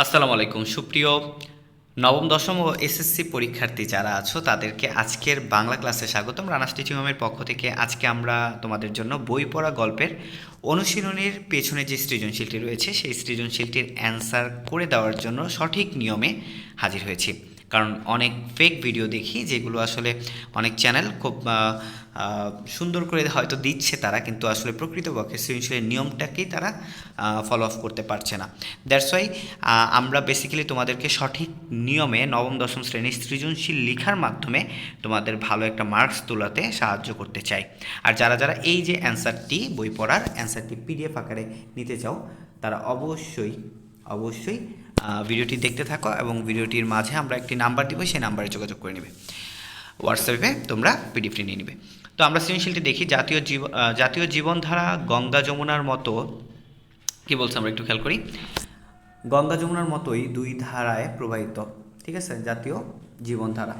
আসসালামু আলাইকুম। সুপ্রিয় নবম, দশম ও এসএসসি পরীক্ষার্থী যারা আছো, তাদেরকে আজকের বাংলা ক্লাসে স্বাগতম। রানা টিচিং হোমের পক্ষ থেকে আজকে আমরা তোমাদের জন্য বই পড়া গল্পের অনুশীলনের পেছনে যে সৃজনশীলটি রয়েছে, সেই সৃজনশীলটির অ্যান্সার করে দেওয়ার জন্য সঠিক নিয়মে হাজির হয়েছি। কারণ অনেক ফেক ভিডিও দেখি যেগুলো আসলে অনেক চ্যানেল খুব সুন্দর করে হয়তো দিচ্ছে তারা, কিন্তু আসলে প্রকৃতপক্ষে সৃজনশীলের নিয়মটাকেই তারা ফলো আপ করতে পারছে না। দ্যাটস ওয়াই আমরা বেসিক্যালি তোমাদেরকে সঠিক নিয়মে নবম, দশম শ্রেণির সৃজনশীল লেখার মাধ্যমে তোমাদের ভালো একটা মার্কস তোলাতে সাহায্য করতে চাই। আর যারা যারা এই যে অ্যান্সারটি বই পড়ার অ্যান্সারটি পিডিএফ আকারে নিতে চাও, তারা অবশ্যই অবশ্যই ভিডিওটি দেখতে থাকো এবং ভিডিওটির মাঝে আমরা একটি নাম্বার দিব, সেই নাম্বারে যোগাযোগ করে নেবে। হোয়াটসঅ্যাপে তোমরা পিডিএফটি নিয়ে নিবে। তো আমরা সৃজনশীলটি দেখি, জাতীয় জীব জাতীয় জীবনধারা গঙ্গা যমুনার মতো, কি বলছে আমরা একটু খেয়াল করি? গঙ্গা যমুনার মতোই দুই ধারায় প্রবাহিত, ঠিক আছে? জাতীয় জীবনধারা।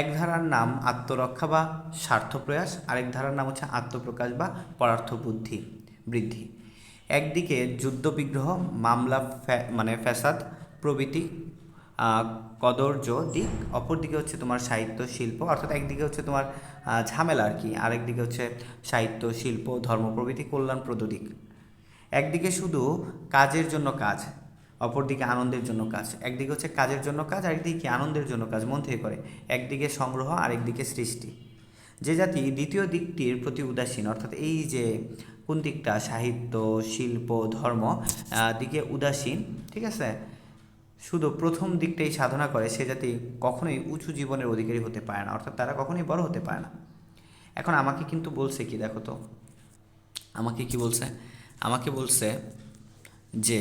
এক ধারার নাম আত্মরক্ষা বা স্বার্থ স্বার্থপ্রয়াস, আরেক ধারার নাম হচ্ছে আত্মপ্রকাশ বা পরার্থ বুদ্ধি বৃদ্ধি। একদিকে যুদ্ধবিগ্রহ, মামলা মানে ফ্যাসাদ, প্রভৃতি কদর্য দিক, অপরদিকে হচ্ছে তোমার সাহিত্য, শিল্প, অর্থাৎ একদিকে হচ্ছে তোমার ঝামেলা আর কি, আরেকদিকে হচ্ছে সাহিত্য, শিল্প, ধর্ম, প্রভৃতি কল্যাণপ্রদ দিক একদিকে শুধু কাজের জন্য কাজ, অপরদিকে আনন্দের জন্য কাজ। একদিকে হচ্ছে কাজের জন্য কাজ, আরেকদিকে আনন্দের জন্য কাজ, মন থেকে করে। একদিকে সংগ্রহ, আরেকদিকে সৃষ্টি। যে জাতি দ্বিতীয় দিকটির প্রতি উদাসীন, অর্থাৎ এই যে কোন দিকটা, সাহিত্য, শিল্প, ধর্ম দিকে উদাসীন, ঠিক আছে? শুধু প্রথম দিকটাই সাধনা করে সে জাতি কখনোই উঁচু জীবনের অধিকারী হতে পারে না, অর্থাৎ তারা কখনোই বড় হতে পারে না। এখন আমাকে কিন্তু বলছে কি, দেখো তো, আমাকে কি বলছে? আমাকে বলছে যে,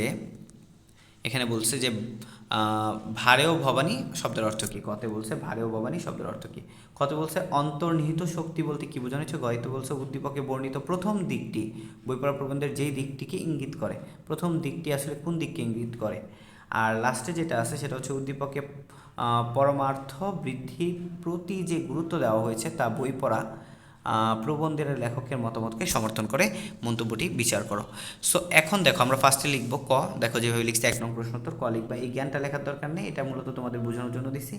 এখানে বলছে যে ভারেও ভবানী শব্দের অর্থ কী? কতে বলছে ভারেও ভবানী শব্দের অর্থ কী? কতে বলছে অন্তর্নিহিত শক্তি বলতে কী বোঝানো হচ্ছে গয়তে বলছে উদ্দীপকে বর্ণিত প্রথম দিকটি। বইপড়া প্রবন্ধের যেই দিকটিকে ইঙ্গিত করে। প্রথম দিকটি আসলে কোন দিককে ইঙ্গিত করে? আর লাস্টে যেটা আছে সেটা হচ্ছে উদ্দীপকে পরমার্থ বৃদ্ধির প্রতি যে গুরুত্ব দেওয়া হয়েছে তা বই পড়া প্রবন্ধের লেখকের মতামতকে সমর্থন করে মন্তব্যটি বিচার করো। সো এখন দেখো, আমরা ফার্স্টে লিখব ক। দেখো, যেভাবে লিখছি, এক নং প্রশ্নোত্তর ক লিখবা? এই জ্ঞানটা লেখার দরকার নেই, এটা মূলত তোমাদের বোঝানোর জন্য দিছি।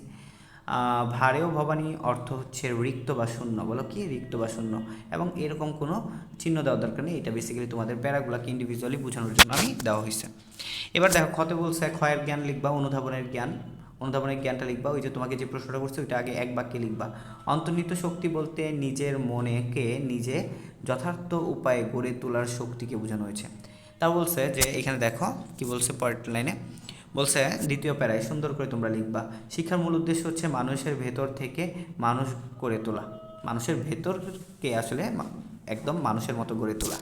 ভারেও ভবানী অর্থ হচ্ছে রিক্ত বা শূন্য। বলো কি? রিক্ত বা শূন্য। এবং এরকম কোনো চিহ্ন দেওয়ার দরকার নেই, এটা বেসিক্যালি তোমাদের প্যারাগুলাকে ইন্ডিভিজুয়ালি বোঝানোর জন্য আমি দেওয়া হয়েছে এবার দেখো ক্ষতে বলছে? ক্ষয়ের জ্ঞান লিখবা, অনুধাবনের জ্ঞান। অনুধাবনের জ্ঞানটা লিখবা, ওই যে তোমাকে যে প্রশ্নটা করছে ওইটা আগে এক বাক্যে লিখবা। অন্তর্নিহিত শক্তি বলতে নিজের মনেকে নিজে যথার্থ উপায়ে গড়ে তোলার শক্তিকে বোঝানো হয়েছে। তা বলছে যে, এখানে দেখো, কি বলছে পরের লাইনে? বলছে, দ্বিতীয় প্যারায়, সুন্দর করে তোমরা লিখবা। শিক্ষার মূল উদ্দেশ্য হচ্ছে মানুষের ভেতর থেকে মানুষ গড়ে তোলা। মানুষের ভেতরকে আসলে একদম মানুষের মতো গড়ে তোলা।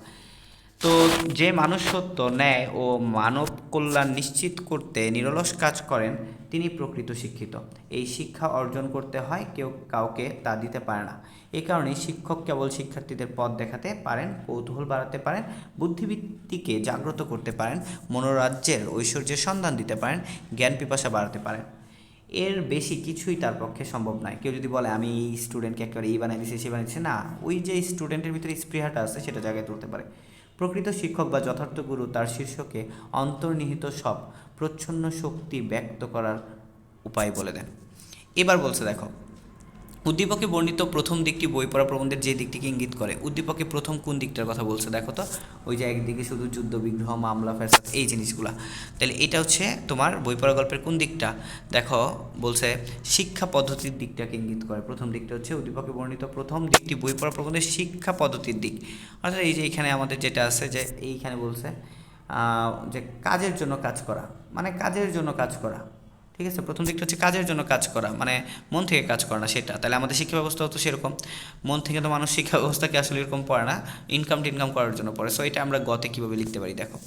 তো যে মানুষ সত্য ন্যায় ও মানব কল্যাণ নিশ্চিত করতে নিরলস কাজ করেন, তিনি প্রকৃত শিক্ষিত। এই শিক্ষা অর্জন করতে হয়, কেউ কাউকে তা দিতে পারে না। এ কারণে শিক্ষক কেবল শিক্ষার্থীদের পথ দেখাতে পারেন, কৌতূহল বাড়াতে পারেন, বুদ্ধিবৃত্তিকে জাগ্রত করতে পারেন, মনোরাজ্যের ঐশ্বর্যের সন্ধান দিতে পারেন, জ্ঞান পিপাসা বাড়াতে পারেন। এর বেশি কিছুই তার পক্ষে সম্ভব নয়। কেউ যদি বলে, আমি এই স্টুডেন্টকে একেবারে এই বানিয়ে দিচ্ছি সে বানিয়ে দিচ্ছি না, ওই যে স্টুডেন্টের ভিতরে স্পৃহাটা আছে, সেটা জায়গায় তুলতে পারে। প্রকৃত শিক্ষক বা যথার্থ গুরু তার শীর্ষকে অন্তর্নিহিত সব প্রচ্ছন্ন শক্তি ব্যক্ত করার উপায় বলে দেন। এবার বলছে দেখো উদ্দীপকে বর্ণিত প্রথম দিকটি বই পড়া প্রবন্ধের যে দিকটিকে ইঙ্গিত করে। উদ্দীপকে প্রথম কোন দিকটার কথা বলছে? দেখো তো, ওই যে একদিকে শুধু যুদ্ধ, বিগ্রহ, মামলা, ফ্যাসাদ, এই জিনিসগুলা। তাহলে এটা হচ্ছে তোমার বই পড়া গল্পের কোন দিকটা? দেখো, বলছে শিক্ষা পদ্ধতির দিকটাকে ইঙ্গিত করে। প্রথম দিকটা হচ্ছে উদ্দীপকে বর্ণিত প্রথম দিকটি বই পড়া প্রবন্ধের শিক্ষা পদ্ধতির দিক। অর্থাৎ এই যে এখানে আমাদের যেটা আছে যে এইখানে বলছে যে কাজের জন্য কাজ করা মানে কাজের জন্য কাজ করা। ঠিক আছে? প্রথম দিকটা হচ্ছে কাজের জন্য কাজ করা মানে মন থেকে কাজ করা না সেটা। তাহলে আমাদের শিক্ষা ব্যবস্থা তো সেরকম। মন থেকে তো মানুষ শিক্ষা ব্যবস্থাকে আসলে এরকম পড়ে না ইনকাম টিনকাম করার জন্য পড়ে। সো এটা আমরা গতে কীভাবে লিখতে পারি, দেখো।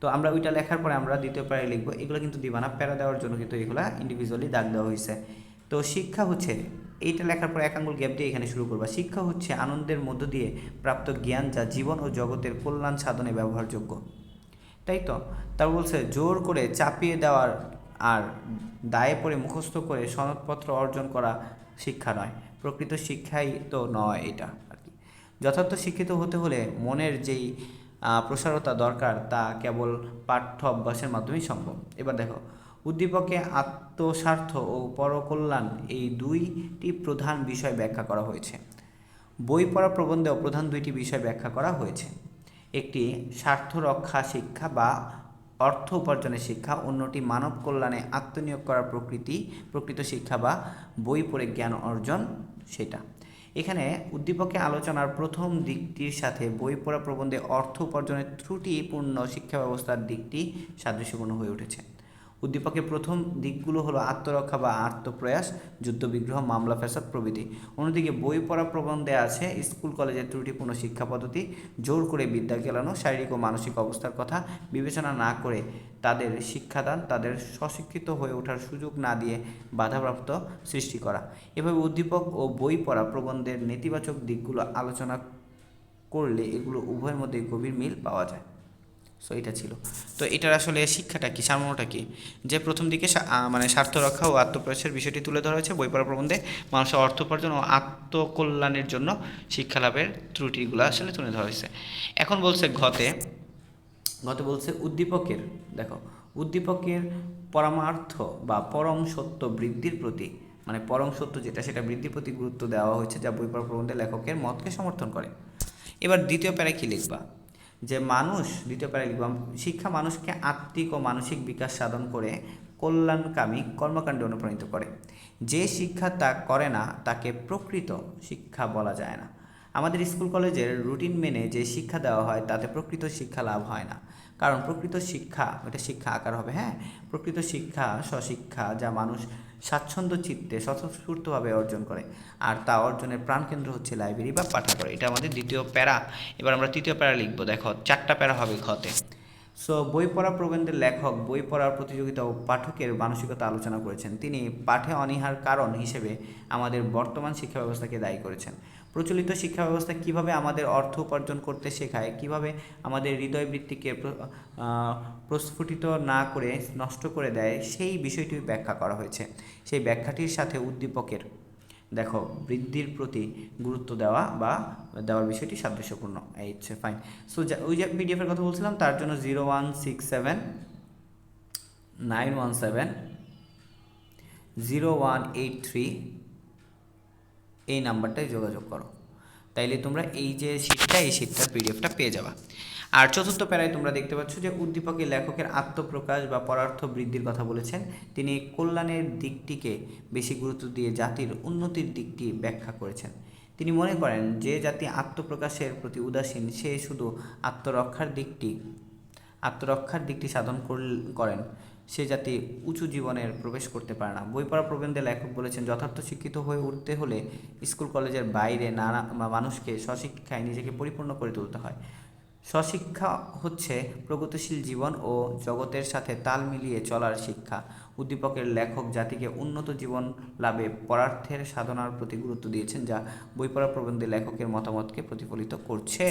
তো আমরা ওইটা লেখার পরে আমরা দ্বিতীয় প্যারা লিখব, এগুলো কিন্তু দিবা না প্যারা দেওয়ার জন্য কিন্তু এগুলো ইন্ডিভিজুয়ালি দাগ দেওয়া হয়েছে তো শিক্ষা হচ্ছে, এইটা লেখার পরে এক আঙ্গুল গ্যাপ দিয়ে এখানে শুরু করবা। শিক্ষা হচ্ছে আনন্দের মধ্য দিয়ে প্রাপ্ত জ্ঞান যা জীবন ও জগতের কল্যাণ সাধনে ব্যবহারযোগ্য। তাই তো? তার বলছে, জোর করে চাপিয়ে দেওয়ার আর দায়ে পড়ে মুখস্থ করে সনদপত্র অর্জন করা শিক্ষা নয়। প্রকৃত শিক্ষাই তো নয় এটা আর কি। যথার্থ শিক্ষিত হতে হলে মনের যেই প্রসারতা দরকার তা কেবল পাঠ্য অভ্যাসের মাধ্যমেই সম্ভব। এবার দেখো, উদ্দীপকে আত্মস্বার্থ ও পরকল্যাণ এই দুইটি প্রধান বিষয় ব্যাখ্যা করা হয়েছে। বই পড়া প্রবন্ধেও প্রধান দুইটি বিষয় ব্যাখ্যা করা হয়েছে। একটি স্বার্থ রক্ষা শিক্ষা বা অর্থ উপার্জনের শিক্ষা, অন্যটি মানব কল্যাণে আত্মনিয়োগ করার প্রকৃতি, প্রকৃত শিক্ষা বা বই পড়ে জ্ঞান অর্জন, সেটা। এখানে উদ্দীপকে আলোচনার প্রথম দিকটির সাথে বই পড়া প্রবন্ধে অর্থ উপার্জনের ত্রুটিপূর্ণ শিক্ষা ব্যবস্থার দিকটি সাদৃশ্যপূর্ণ হয়ে উঠেছে। উদ্দীপকের প্রথম দিকগুলো হলো আত্মরক্ষা বা আত্মপ্রয়াস, যুদ্ধবিগ্রহ, মামলা, ফ্যাসাদ প্রভৃতি। অন্যদিকে বই পড়া প্রবন্ধে আছে, স্কুল, কলেজের ত্রুটিপূর্ণ শিক্ষা পদ্ধতি, জোর করে বিদ্যা গেলানো শারীরিক ও মানসিক অবস্থার কথা বিবেচনা না করে তাদের শিক্ষাদান, তাদের স্বশিক্ষিত হয়ে ওঠার সুযোগ না দিয়ে বাধাপ্রাপ্ত সৃষ্টি করা। এভাবে উদ্দীপক ও বই পড়া প্রবন্ধের নেতিবাচক দিকগুলো আলোচনা করলে এগুলো উভয়ের মধ্যে গভীর মিল পাওয়া যায়। সো এটা ছিল। তো এটার আসলে শিক্ষাটা কি, সারমর্মটা কি? যে প্রথম দিকে মানে স্বার্থ রক্ষা ও আত্মপ্রয়াসের বিষয়টি তুলে ধরা হয়েছে বই পড়া প্রবন্ধে। মানুষের অর্থ উপার্জন ও আত্মকল্যাণের জন্য শিক্ষা লাভের ত্রুটিগুলো আসলে তুলে ধরা হয়েছে। এখন বলছে ঘতে ঘতে বলছে উদ্দীপকের, দেখো, উদ্দীপকের পরমার্থ বা পরম সত্য বৃদ্ধির প্রতি মানে পরম সত্য যেটা, সেটা বৃদ্ধির প্রতি গুরুত্ব দেওয়া হয়েছে যা বই পড়া প্রবন্ধে লেখকের মতকে সমর্থন করে। এবার দ্বিতীয় প্যারায় কী লিখবা? যে মানুষ, দ্বিতীয় প্যারায় লিখবা শিক্ষা মানুষকে আত্মিক ও মানসিক বিকাশ সাধন করে কল্যাণকামী কর্মকাণ্ডে অনুপ্রাণিত করে। যে শিক্ষা তা করে না, তাকে প্রকৃত শিক্ষা বলা যায় না। আমাদের স্কুল কলেজের রুটিন মেনে যে শিক্ষা দেওয়া হয়, তাতে প্রকৃত শিক্ষা লাভ হয় না। কারণ প্রকৃত শিক্ষা, এটা শিক্ষা আকার হবে হ্যাঁ? প্রকৃত শিক্ষা, স্বশিক্ষা, যা মানুষ স্বাচ্ছন্দ্য চিত্তে স্বতঃস্ফূর্তভাবে অর্জন করে। আর তা অর্জনের প্রাণকেন্দ্র হচ্ছে লাইব্রেরি বা পাঠাগার এটা আমাদের দ্বিতীয় প্যারা। এবার আমরা তৃতীয় প্যারা লিখব। দেখো, চারটা প্যারা হবে ঘতে। সো, বই পড়া প্রবন্ধের লেখক, বই পড়ার প্রতিযোগিতা ও পাঠকের মানসিকতা আলোচনা করেছেন। তিনি পাঠে অনীহার কারণ হিসেবে আমাদের বর্তমান শিক্ষা ব্যবস্থাকে দায়ী করেছেন। প্রচলিত শিক্ষা ব্যবস্থা কীভাবে আমাদের অর্থ উপার্জন করতে শেখায়, কীভাবে আমাদের হৃদয় বৃত্তিকে প্রস্ফুটিত না করে নষ্ট করে দেয়, সেই বিষয়টি ব্যাখ্যা করা হয়েছে। সেই ব্যাখ্যাটির সাথে উদ্দীপকের, দেখো, বৃদ্ধির প্রতি গুরুত্ব দেওয়া বা দেওয়ার বিষয়টি সাদৃশ্যপূর্ণ। এই হচ্ছে ফাইন সো ওই যে পিডিএফের কথা বলছিলাম, তার জন্য zero one six seven nine one seven zero one eight three এই নাম্বারটায় যোগাযোগ করো। তাইলে তোমরা এই যে শীটটা এই শীটটার পিডিএফটা পেয়ে যাবা। আর চতুর্থ প্যারায় তোমরা দেখতে পাচ্ছ যে উদ্দীপকে লেখকের আত্মপ্রকাশ বা পরার্থ বৃদ্ধির কথা বলেছেন। তিনি কল্যাণের দিকটিকে বেশি গুরুত্ব দিয়ে জাতির উন্নতির দিকটি ব্যাখ্যা করেছেন। তিনি মনে করেন যে জাতি আত্মপ্রকাশের প্রতি উদাসীন, সে শুধু আত্মরক্ষার দিকটি আত্মরক্ষার দিকটি সাধন করেন। সে জাতি উঁচু জীবনের প্রবেশ করতে পারে না। বই পড়া প্রবন্ধে লেখক বলেছেন, যথার্থ শিক্ষিত হয়ে উঠতে হলে স্কুল কলেজের বাইরে নানা মানুষকে স্বশিক্ষায় নিজেকে পরিপূর্ণ করে তুলতে হয়। স্বশিক্ষা হচ্ছে প্রগতিশীল জীবন ও জগতের সাথে তাল মিলিয়ে চলার শিক্ষা। উদ্দীপকের লেখক জাতিকে উন্নত জীবন লাভে পরার্থের সাধনার প্রতি গুরুত্ব দিয়েছেন, যা বই পড়া প্রবন্ধে লেখকের মতামতকে প্রতিফলিত করছে।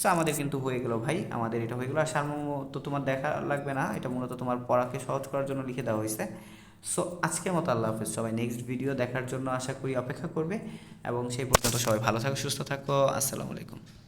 সো আমাদের কিন্তু হয়ে গেল ভাই, আমাদের এটা হয়ে গেলো। আর সারমর্ম, তো তোমার দেখা লাগবে না, এটা মূলত তোমার পড়াকে সহজ করার জন্য লিখে দেওয়া হয়েছে। সো আজকের মতো আল্লাহ হাফেজ। সবাই নেক্সট ভিডিও দেখার জন্য আশা করি অপেক্ষা করবে। এবং সেই পর্যন্ত সবাই ভালো থাকো, সুস্থ থাকো। আসসালামু আলাইকুম।